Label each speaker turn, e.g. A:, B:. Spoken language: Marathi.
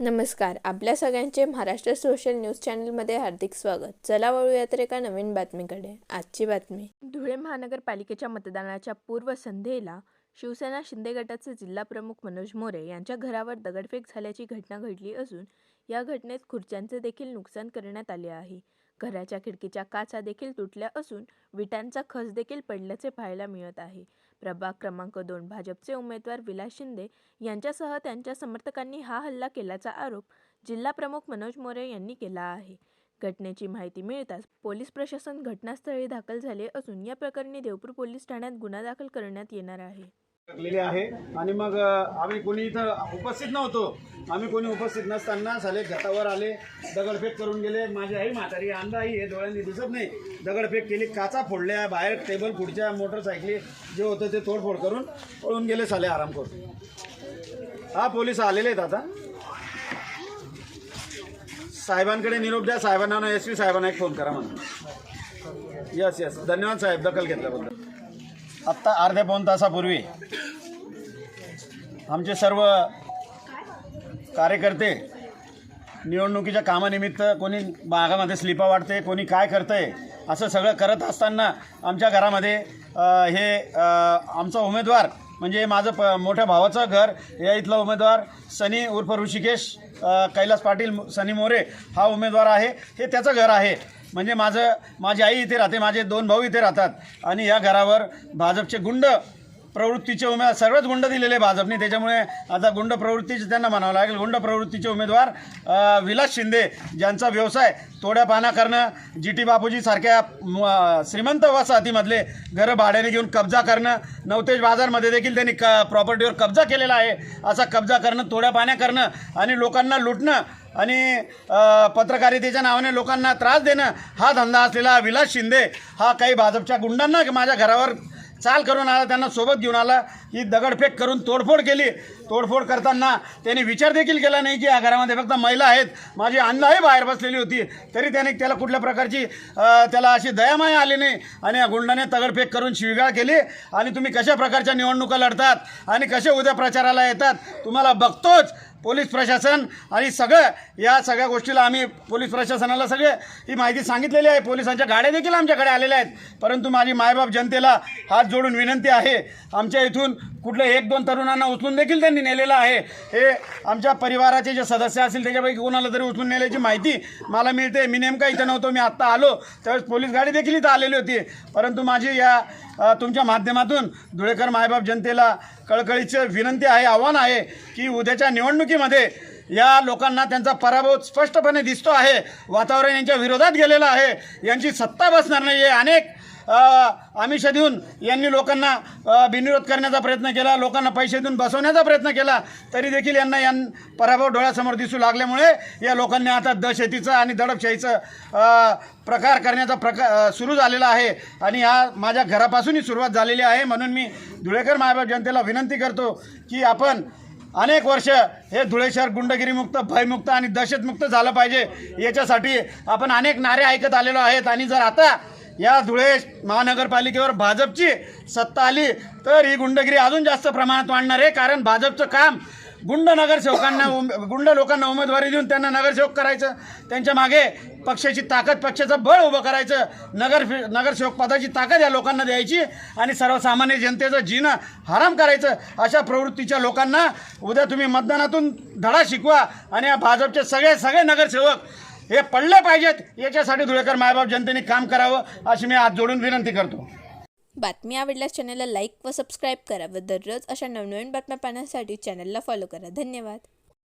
A: नमस्कार आपल्या सगळ्यांचे महाराष्ट्र सोशल न्यूज चॅनलमध्ये हार्दिक स्वागत. चला वळूया तर एका नवीन बातमीकडे. आजची बातमी. धुळे महानगरपालिकेच्या मतदानाच्या पूर्वसंध्येला शिवसेना शिंदे गटाचे जिल्हा प्रमुख मनोज मोरे यांच्या घरावर दगडफेक झाल्याची घटना घडली असून या घटनेत खुर्च्यांचे देखील नुकसान करण्यात आले आहे. घराच्या खिडकीच्या काचा देखील तुटल्या असून विटांचा खस देखील पडल्याचे पाहायला मिळत आहे. प्रभाग क्रमांक दोन भाजपचे उमेदवार विलास शिंदे यांच्यासह त्यांच्या समर्थकांनी हा हल्ला केल्याचा आरोप जिल्हा प्रमुख मनोज मोरे यांनी केला आहे. घटनेची माहिती मिळताच पोलीस प्रशासन घटनास्थळी दाखल झाले असून या प्रकरणी देवपूर पोलीस ठाण्यात गुन्हा दाखल करण्यात येणार आहे.
B: टाकलेली आहे. आणि मग आम्ही कोणी इथं उपस्थित नव्हतो. आम्ही कोणी उपस्थित नसताना साले घाटावर आले दगडफेक करून गेले. माझी आई म्हातारी अंधा आई हे डोळ्यांनी दिसत नाही. दगडफेक केली काचा फोडल्या बाहेर टेबल खुर्च्या मोटरसायकली जे होतं ते तोडफोड करून पळून गेले साले आराम करून. हा पोलीस आलेले आहेत आता. साहेबांकडे निरोप द्या साहेबांना एस पी साहेबांना एक फोन करा म्हणून. यस यस धन्यवाद साहेब दखल घेतल्याबद्दल. आत्ता अर्ध्या पाऊन तासापूर्वी आमचे सर्व कार्यकर्ते निवडणुकीच्या कामानिमित्त कोणी बागामध्ये स्लिपा वाटते कोणी काय करतंय असं सगळं करत असताना आमच्या घरामध्ये हे आमचा उमेदवार म्हणजे माझं प मोठ्या भावाचं घर या इथला उमेदवार सनी उर्फ ऋषिकेश कैलास पाटील सनी मोरे हा उमेदवार आहे. हे त्याचं घर आहे. म्हणजे माझं माझी आई इथे राहते माझे दोन भाऊ इथे राहतात. आणि या घरावर भाजपचे गुंड प्रवृत्तीचे उमेदवार सर्वच गुंड दिलेले भाजपने. त्याच्यामुळे आता गुंड प्रवृत्तीचे त्यांना म्हणावं लागेल. गुंड प्रवृत्तीचे उमेदवार विलास शिंदे ज्यांचा व्यवसाय तोड्या पाना करणं जी टी बापूजीसारख्या म, श्रीमंत वसाहतीमधले घरं भाड्याने घेऊन कब्जा करणं नवतेज बाजारमध्ये देखील त्यांनी क प्रॉपर्टीवर कब्जा केलेला आहे. असा कब्जा करणं तोड्या पाण्या करणं आणि लोकांना लुटणं आणि पत्रकारितेच्या नावाने लोकांना त्रास देणं हा धंदा असलेला विलास शिंदे हा काही भाजपच्या गुंडांना माझ्या घरावर चाल करून आला त्यांना सोबत घेऊन आला. ही दगडफेक करून तोडफोड केली. तोडफोड करताना त्यांनी विचार देखील केला नाही की या घरामध्ये फक्त महिला आहेत. माझी अन्नही बाहेर बसलेली होती. तरी त्याने त्याला कुठल्या प्रकारची त्याला अशी दयामाया आली नाही. आणि या गुंडाने दगडफेक करून शिवगाळ केली. आणि तुम्ही कशा प्रकारच्या निवडणुका लढतात? आणि कसे उद्या प्रचाराला येतात? तुम्हाला बघतोच. पोलीस प्रशासन आणि सगळं या सगळ्या गोष्टीला आम्ही पोलीस प्रशासनाला सगळे ही माहिती सांगितलेली आहे. पोलिसांच्या गाड्या देखील आमच्याकडे आलेल्या आहेत. परंतु माझी मायबाप जनतेला हात जोडून विनंती आहे आमच्या इथून कुठलं एक दोन तरुणांना उचलून देखील त्यांनी नेलेलं आहे. हे आमच्या परिवाराचे जे सदस्य असतील त्याच्यापैकी कोणाला तरी उचलून नेल्याची माहिती मला मिळते. मी नेमका इथं नव्हतो मी आत्ता आलो. त्यावेळेस पोलीस गाडी देखील इथं आलेली होती. परंतु माझी या तुमच्या माध्यमातून धुळेकर मायबाप जनतेला कळकळीचं विनंती आहे आव्हान आहे की उद्याच्या निवडणुकीमध्ये या लोकांना त्यांचा पराभव स्पष्टपणे दिसतो आहे. वातावरण यांच्या विरोधात गेलेलं आहे. यांची सत्ता बसणार नाही आहे अनेक आमिष देऊन यांनी लोकांना बिनविरोध करण्याचा प्रयत्न केला लोकांना पैसे देऊन बसवण्याचा प्रयत्न केला तरी देखील यांना यां पराभव डोळ्यासमोर दिसू लागल्यामुळे या लोकांनी आता दहशतीचं आणि दडपशाहीचं प्रकार करण्याचा प्रकार सुरू झालेला आहे. आणि हा माझ्या घरापासूनही सुरुवात झालेली आहे म्हणून मी धुळेकर मायबाप जनतेला विनंती करतो की आपण अनेक वर्ष हे धुळे शहर गुंडगिरीमुक्त भयमुक्त आणि दहशतमुक्त झालं पाहिजे. याच्यासाठी आपण अनेक नारे ऐकत आलेलो आहेत. आणि जर आता या धुळे महानगरपालिकेवर भाजपची सत्ता आली तर ही गुंडगिरी अजून जास्त प्रमाणात वाढणार आहे. कारण भाजपचं काम गुंड नगरसेवकांना उम- गुंड लोकांना उमेदवारी देऊन त्यांना नगरसेवक करायचं त्यांच्या मागे पक्षाची ताकद पक्षाचं बळ उभं करायचं नगर नगरसेवक पदाची ताकद या लोकांना द्यायची आणि सर्वसामान्य जनतेचं जीणं हराम करायचं अशा प्रवृत्तीच्या लोकांना उद्या तुम्ही मतदानातून धडा शिकवा आणि या भाजपचे सगळे सगळे नगरसेवक हे पडले पाहिजेत. याच्यासाठी धुळेकर मायबाप जनतेने काम करावं अशी मी हात जोडून विनंती करतो.
A: बातमी आवडल्यास चॅनलला लाईक व सबस्क्राईब करा व दररोज अशा नवनवीन बातम्या पाहण्यासाठी चॅनलला फॉलो करा. धन्यवाद.